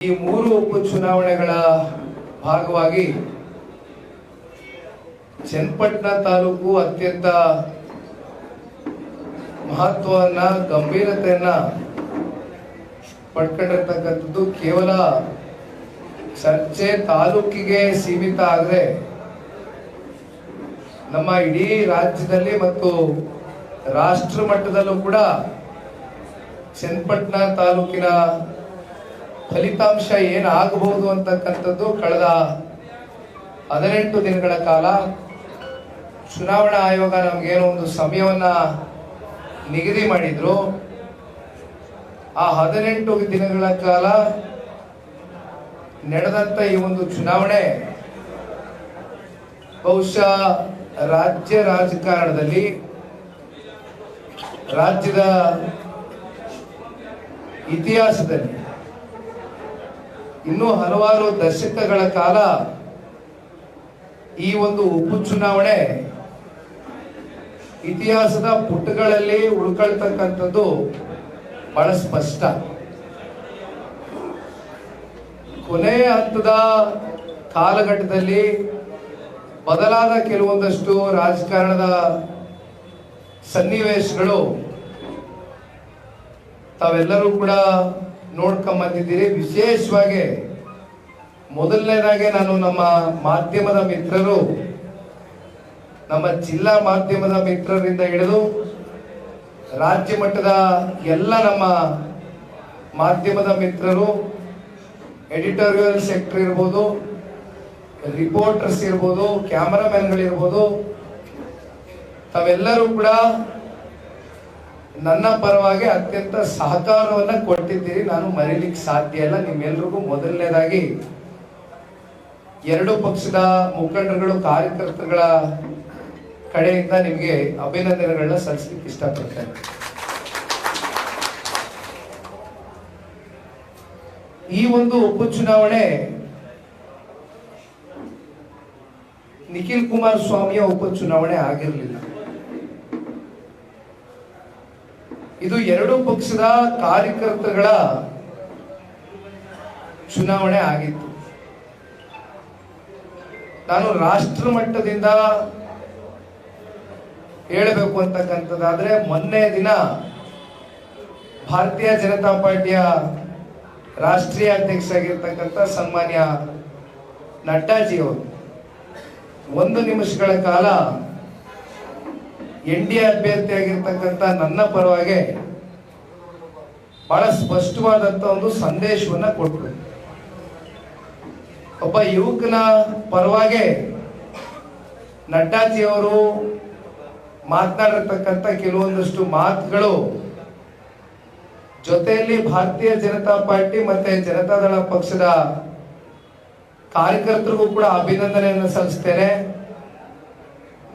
ಈ ಮೂರು ಉಪ ಚುನಾವಣೆಗಳ ಭಾಗವಾಗಿ ಚನ್ನಪಟ್ಟಣ ತಾಲೂಕು ಅತ್ಯಂತ ಮಹತ್ವವನ್ನ, ಗಂಭೀರತೆಯನ್ನ ಪಡ್ಕೊಂಡಿರ್ತಕ್ಕಂಥದ್ದು ಕೇವಲ ಚರ್ಚೆ ತಾಲೂಕಿಗೆ ಸೀಮಿತ ಆದರೆ ನಮ್ಮ ಇಡೀ ರಾಜ್ಯದಲ್ಲಿ ಮತ್ತು ರಾಷ್ಟ್ರ ಮಟ್ಟದಲ್ಲೂ ಕೂಡ ಚನ್ನಪಟ್ಟಣ ತಾಲೂಕಿನ ಫಲಿತಾಂಶ ಏನಾಗಬಹುದು ಅಂತಕ್ಕಂಥದ್ದು ಕಳೆದ ಹದಿನೆಂಟು ದಿನಗಳ ಕಾಲ ಚುನಾವಣಾ ಆಯೋಗ ನಮಗೇನೋ ಒಂದು ಸಮಯವನ್ನ ನಿಗದಿ ಮಾಡಿದ್ರು. ಆ ಹದಿನೆಂಟು ದಿನಗಳ ಕಾಲ ನಡೆದಂತ ಈ ಒಂದು ಚುನಾವಣೆ ಬಹುಶಃ ರಾಜ್ಯ ರಾಜಕಾರಣದಲ್ಲಿ ರಾಜ್ಯದ ಇತಿಹಾಸದಲ್ಲಿ ಇನ್ನೂ ಹಲವಾರು ದಶಕಗಳ ಕಾಲ ಈ ಒಂದು ಉಪಚುನಾವಣೆ ಇತಿಹಾಸದ ಪುಟಗಳಲ್ಲಿ ಉಳ್ಕೊಳ್ತಕ್ಕಂಥದ್ದು ಬಹಳ ಸ್ಪಷ್ಟ. ಕೊನೆಯ ಹಂತದ ಕಾಲಘಟ್ಟದಲ್ಲಿ ಬದಲಾದ ಕೆಲವೊಂದಷ್ಟು ರಾಜಕಾರಣದ ಸನ್ನಿವೇಶಗಳು ತಾವೆಲ್ಲರೂ ಕೂಡ ನೋಡ್ಕೊಂಡ್ ಬಂದಿದ್ದೀರಿ ವಿಶೇಷವಾಗಿ ಮೊದಲನೇದಾಗೆ ನಾನು ನಮ್ಮ ಮಾಧ್ಯಮದ ಮಿತ್ರರು, ನಮ್ಮ ಜಿಲ್ಲಾ ಮಾಧ್ಯಮದ ಮಿತ್ರರಿಂದ ಹಿಡಿದು ರಾಜ್ಯ ಮಟ್ಟದ ಎಲ್ಲ ನಮ್ಮ ಮಾಧ್ಯಮದ ಮಿತ್ರರು, ಎಡಿಟೋರಿಯಲ್ ಸೆಕ್ಟರ್ ಇರ್ಬೋದು, ರಿಪೋರ್ಟರ್ಸ್ ಇರ್ಬೋದು, ಕ್ಯಾಮರಾಮ್ಯಾನ್ಗಳಿರ್ಬೋದು, ತಾವೆಲ್ಲರೂ ಕೂಡ ನನ್ನ ಪರವಾಗಿ ಅತ್ಯಂತ ಸಹಕಾರವನ್ನ ಕೊಟ್ಟಿದ್ದೀರಿ. ನಾನು ಮರೀಲಿಕ್ಕೆ ಸಾಧ್ಯ ಇಲ್ಲ. ನಿಮ್ಮೆಲ್ರಿಗೂ ಮೊದಲನೇದಾಗಿ ಎರಡು ಪಕ್ಷದ ಮುಖಂಡರುಗಳು, ಕಾರ್ಯಕರ್ತರುಗಳ ಕಡೆಯಿಂದ ನಿಮಗೆ ಅಭಿನಂದನೆಗಳನ್ನ ಸಲ್ಲಿಸ್ಲಿಕ್ಕೆ ಇಷ್ಟಪಡ್ತೇನೆ. ಈ ಒಂದು ಉಪಚುನಾವಣೆ ನಿಖಿಲ್ ಕುಮಾರಸ್ವಾಮಿಯ ಉಪಚುನಾವಣೆ ಆಗಿರಲಿಲ್ಲ. ಇದು ಎರಡು ಪಕ್ಷದ ಕಾರ್ಯಕರ್ತಗಳ ಚುನಾವಣೆ ಆಗಿತ್ತು. ನಾನು ರಾಷ್ಟ್ರ ಮಟ್ಟದಿಂದ ಹೇಳಬೇಕು ಅಂತಕ್ಕಂಥದ್ದಾದ್ರೆ ಮೊನ್ನೆ ದಿನ ಭಾರತೀಯ ಜನತಾ ಪಾರ್ಟಿಯ ರಾಷ್ಟ್ರೀಯ ಅಧ್ಯಕ್ಷ ಆಗಿರ್ತಕ್ಕಂಥ ಸನ್ಮಾನ್ಯ ನಡ್ಡಾಜಿ ಅವರು ಒಂದು ನಿಮಿಷಗಳ ಕಾಲ ಎನ್ ಡಿ ಎ ಅಭ್ಯರ್ಥಿ ಆಗಿರ್ತಕ್ಕಂಥ ನನ್ನ ಪರವಾಗಿ ಬಹಳ ಸ್ಪಷ್ಟವಾದಂತ ಒಂದು ಸಂದೇಶವನ್ನ ಕೊಟ್ಟರು ಒಬ್ಬ ಯುವಕನ ಪರವಾಗಿ ನಡ್ಡಾಜಿ ಅವರು ಮಾತನಾಡಿರ್ತಕ್ಕಂಥ ಕೆಲವೊಂದಷ್ಟು ಮಾತುಗಳು ಜೊತೆಯಲ್ಲಿ ಭಾರತೀಯ ಜನತಾ ಪಾರ್ಟಿ ಮತ್ತೆ ಜನತಾದಳ ಪಕ್ಷದ ಕಾರ್ಯಕರ್ತರಿಗೂ ಕೂಡ ಅಭಿನಂದನೆಯನ್ನು ಸಲ್ಲಿಸ್ತೇನೆ.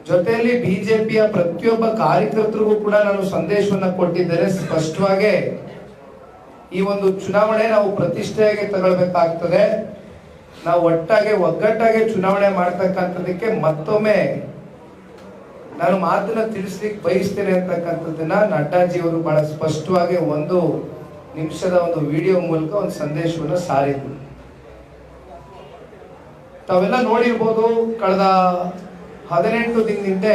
ಜೊತೆಯಲ್ಲಿ ಬಿಜೆಪಿಯ ಪ್ರತಿಯೊಬ್ಬ ಕಾರ್ಯಕರ್ತರಿಗೂ ಕೂಡ ನಾನು ಸಂದೇಶವನ್ನ ಕೊಟ್ಟಿದ್ದೇನೆ ಸ್ಪಷ್ಟವಾಗಿ ಈ ಒಂದು ಚುನಾವಣೆ ನಾವು ಪ್ರತಿಷ್ಠೆಯಾಗಿ ತಗೊಳ್ಬೇಕಾಗ್ತದೆ. ನಾವು ಒಟ್ಟಾಗಿ ಒಗ್ಗಟ್ಟಾಗಿ ಚುನಾವಣೆ ಮಾಡ್ತಕ್ಕಂಥದಕ್ಕೆ ಮತ್ತೊಮ್ಮೆ ನಾನು ಮಾತನ್ನ ತಿಳಿಸ್ಲಿಕ್ಕೆ ಬಯಸ್ತೇನೆ ಅಂತಕ್ಕಂಥದ್ದನ್ನ ನಡ್ಡಾಜಿ ಅವರು ಬಹಳ ಸ್ಪಷ್ಟವಾಗಿ ಒಂದು ನಿಮಿಷದ ಒಂದು ವಿಡಿಯೋ ಮೂಲಕ ಒಂದು ಸಂದೇಶವನ್ನು ಸಾರಿದ್ರು. ತಾವೆಲ್ಲ ನೋಡಿರ್ಬೋದು, ಕಳೆದ ಹದಿನೆಂಟು ದಿನದಿಂದ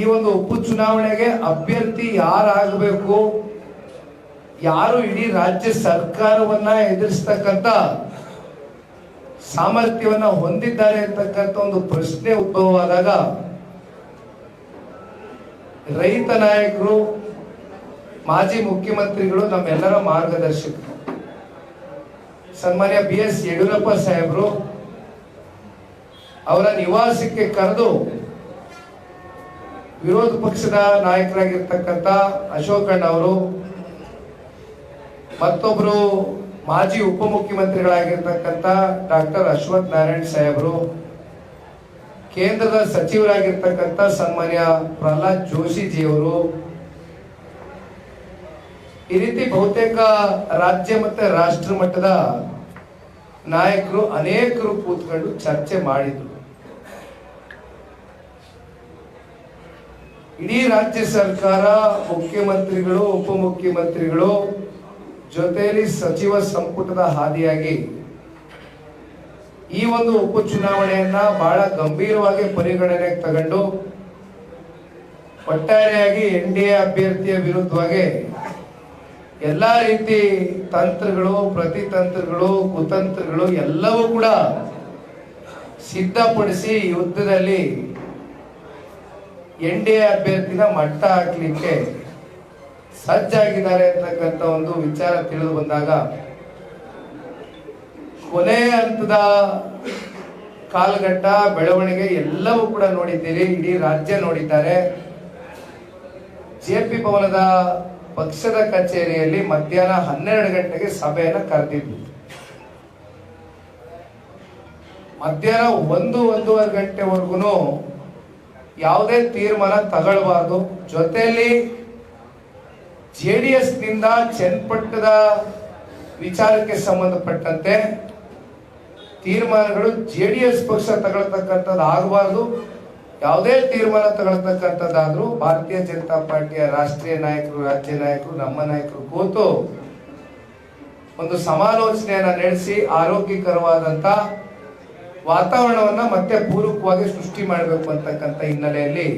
ಈ ಒಂದು ಉಪ ಚುನಾವಣೆಗೆ ಅಭ್ಯರ್ಥಿ ಯಾರಾಗಬೇಕು, ಯಾರು ಇಡೀ ರಾಜ್ಯ ಸರ್ಕಾರವನ್ನ ಎದುರಿಸ್ತಕ್ಕಂಥ ಸಾಮರ್ಥ್ಯವನ್ನ ಹೊಂದಿದ್ದಾರೆ ಅಂತಕ್ಕಂಥ ಒಂದು ಪ್ರಶ್ನೆ ಉದ್ಭವವಾದಾಗ ರೈತ ನಾಯಕರು, ಮಾಜಿ ಮುಖ್ಯಮಂತ್ರಿಗಳು ನಮ್ಮೆಲ್ಲರ ಮಾರ್ಗದರ್ಶಕರು. ಸನ್ಮಾನ್ಯ ಬಿ ಎಸ್ ಯಡಿಯೂರಪ್ಪ ಸಾಹೇಬರು ಅವರ ನಿವಾಸಕ್ಕೆ ಕರೆದು ವಿರೋಧ ಪಕ್ಷದ ನಾಯಕರಾಗಿರ್ತಕ್ಕಂಥ ಅಶೋಕಣ್ಣ ಅವರು ಮತ್ತೊಬ್ಬರು ಮಾಜಿ ಉಪಮುಖ್ಯಮಂತ್ರಿಗಳಾಗಿರ್ತಕ್ಕಂಥ ಡಾಕ್ಟರ್ ಅಶ್ವಥ್ ನಾರಾಯಣ್ ಸಾಹೇಬರು, ಕೇಂದ್ರದ ಸಚಿವರಾಗಿರ್ತಕ್ಕಂಥ ಸನ್ಮಾನ್ಯ ಪ್ರಹ್ಲಾದ್ ಜೋಶಿಜಿ ಅವರು ಈ ರೀತಿ ಬಹುತೇಕ ರಾಜ್ಯ ಮತ್ತು ರಾಷ್ಟ್ರ ಮಟ್ಟದ ನಾಯಕರು ಅನೇಕರು ಕೂತ್ಕೊಂಡು ಚರ್ಚೆ ಮಾಡಿದ್ರು. ಇಡೀ ರಾಜ್ಯ ಸರ್ಕಾರ, ಮುಖ್ಯಮಂತ್ರಿಗಳು, ಉಪಮುಖ್ಯಮಂತ್ರಿಗಳು ಜೊತೆಯಲ್ಲಿ ಸಚಿವ ಸಂಪುಟದ ಹಾದಿಯಾಗಿ ಈ ಒಂದು ಉಪಚುನಾವಣೆಯನ್ನ ಬಹಳ ಗಂಭೀರವಾಗಿ ಪರಿಗಣನೆಗೆ ತಗೊಂಡು ಒಟ್ಟಾರೆಯಾಗಿ ಎನ್ ಡಿ ಎ ಅಭ್ಯರ್ಥಿಯ ವಿರುದ್ಧವಾಗಿ ಎಲ್ಲಾ ರೀತಿ ತಂತ್ರಗಳು, ಪ್ರತಿತಂತ್ರಗಳು, ಕುತಂತ್ರಗಳು ಎಲ್ಲವೂ ಕೂಡ ಸಿದ್ಧಪಡಿಸಿ ಯುದ್ಧದಲ್ಲಿ ಎನ್ ಡಿ ಎ ಅಭ್ಯರ್ಥಿನ ಮಟ್ಟ ಹಾಕ್ಲಿಕ್ಕೆ ಸಜ್ಜಾಗಿದ್ದಾರೆ ಅಂತಕ್ಕಂಥ ಒಂದು ವಿಚಾರ ತಿಳಿದು ಬಂದಾಗ, ಕೊನೆ ಹಂತದ ಕಾಲಘಟ್ಟ ಬೆಳವಣಿಗೆ ಎಲ್ಲವೂ ಕೂಡ ನೋಡಿದ್ದೀರಿ, ಇಡೀ ರಾಜ್ಯ ನೋಡಿದ್ದಾರೆ. ಜೆ ಪಿ ಭವನದ ಪಕ್ಷದ ಕಚೇರಿಯಲ್ಲಿ ಮಧ್ಯಾಹ್ನ ಹನ್ನೆರಡು ಗಂಟೆಗೆ ಸಭೆಯನ್ನು ಕರೆದಿದ್ವಿ. ಮಧ್ಯಾಹ್ನ ಒಂದು, ಒಂದೂವರೆ ಗಂಟೆವರೆಗೂ ಯಾವುದೇ ತೀರ್ಮಾನ ತಗೊಳ್ಬಾರ್ದು. ಜೊತೆಯಲ್ಲಿ ಜೆ ಡಿ ಎಸ್ನಿಂದ ಚನ್ನಪಟ್ಟದ ವಿಚಾರಕ್ಕೆ ಸಂಬಂಧಪಟ್ಟಂತೆ ತೀರ್ಮಾನಗಳು ಜೆ ಡಿ ಎಸ್ ಪಕ್ಷ ತಗೊಳ್ತಕ್ಕಂಥದ್ದು ಆಗಬಾರ್ದು. ಯಾವುದೇ ತೀರ್ಮಾನ ತಗೊಳ್ತಕ್ಕಂಥದ್ದಾದ್ರೂ ಭಾರತೀಯ ಜನತಾ ಪಾರ್ಟಿಯ ರಾಷ್ಟ್ರೀಯ ನಾಯಕರು, ರಾಜ್ಯ ನಾಯಕರು, ನಮ್ಮ ನಾಯಕರು ಕೂತು ಒಂದು ಸಮಾಲೋಚನೆಯನ್ನು ನಡೆಸಿ ಆರೋಗ್ಯಕರವಾದಂತ ವಾತಾವರಣವನ್ನ ಮತ್ತೆ ಪೂರಕವಾಗಿ ಸೃಷ್ಟಿ ಮಾಡಬೇಕು ಅಂತಕ್ಕಂಥ ಹಿನ್ನೆಲೆಯಲ್ಲಿ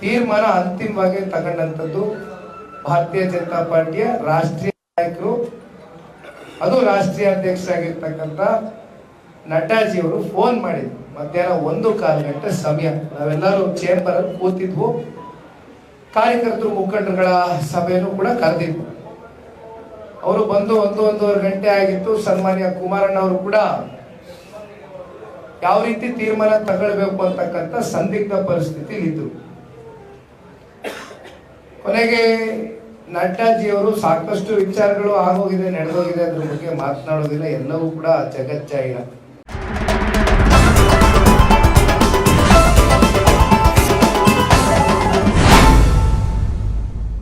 ತೀರ್ಮಾನ ಅಂತಿಮವಾಗಿ ತಗೊಂಡಂಥದ್ದು ಭಾರತೀಯ ಜನತಾ ಪಾರ್ಟಿಯ ರಾಷ್ಟ್ರೀಯ ನಾಯಕರು. ಅದು ರಾಷ್ಟ್ರೀಯ ಅಧ್ಯಕ್ಷರಾಗಿರ್ತಕ್ಕಂಥ ನಟಾಜಿ ಅವರು ಫೋನ್ ಮಾಡಿದ್ರು. ಮಧ್ಯಾಹ್ನ ಒಂದು ಕಾಲು ಗಂಟೆ ಸಮಯ. ನಾವೆಲ್ಲರೂ ಚೇಂಬರ್ ಅಲ್ಲಿ ಕೂತಿದ್ವು. ಕಾರ್ಯಕರ್ತರು, ಮುಖಂಡರುಗಳ ಸಭೆಯನ್ನು ಕೂಡ ಕರೆದಿದ್ವು. ಅವರು ಬಂದು ಒಂದು ಒಂದೂವರೆ ಗಂಟೆ ಆಗಿತ್ತು. ಸನ್ಮಾನ್ಯ ಕುಮಾರಣ್ಣ ಅವರು ಕೂಡ ಯಾವ ರೀತಿ ತೀರ್ಮಾನ ತಗೊಳ್ಬೇಕು ಅಂತಕ್ಕಂಥ ಸಂದಿಗ್ಧ ಪರಿಸ್ಥಿತಿ ಇದ್ರು ಕೊನೆಗೆ ನಡ್ಡಾಜಿಯವರು ಸಾಕಷ್ಟು ವಿಚಾರಗಳು ಆಗೋಗಿದೆ, ನಡೆದೋಗಿದೆ ಅದ್ರ ಬಗ್ಗೆ ಮಾತನಾಡೋದಿಲ್ಲ, ಎಲ್ಲವೂ ಕೂಡ ಜಗಜ್ಜಾಹಿರ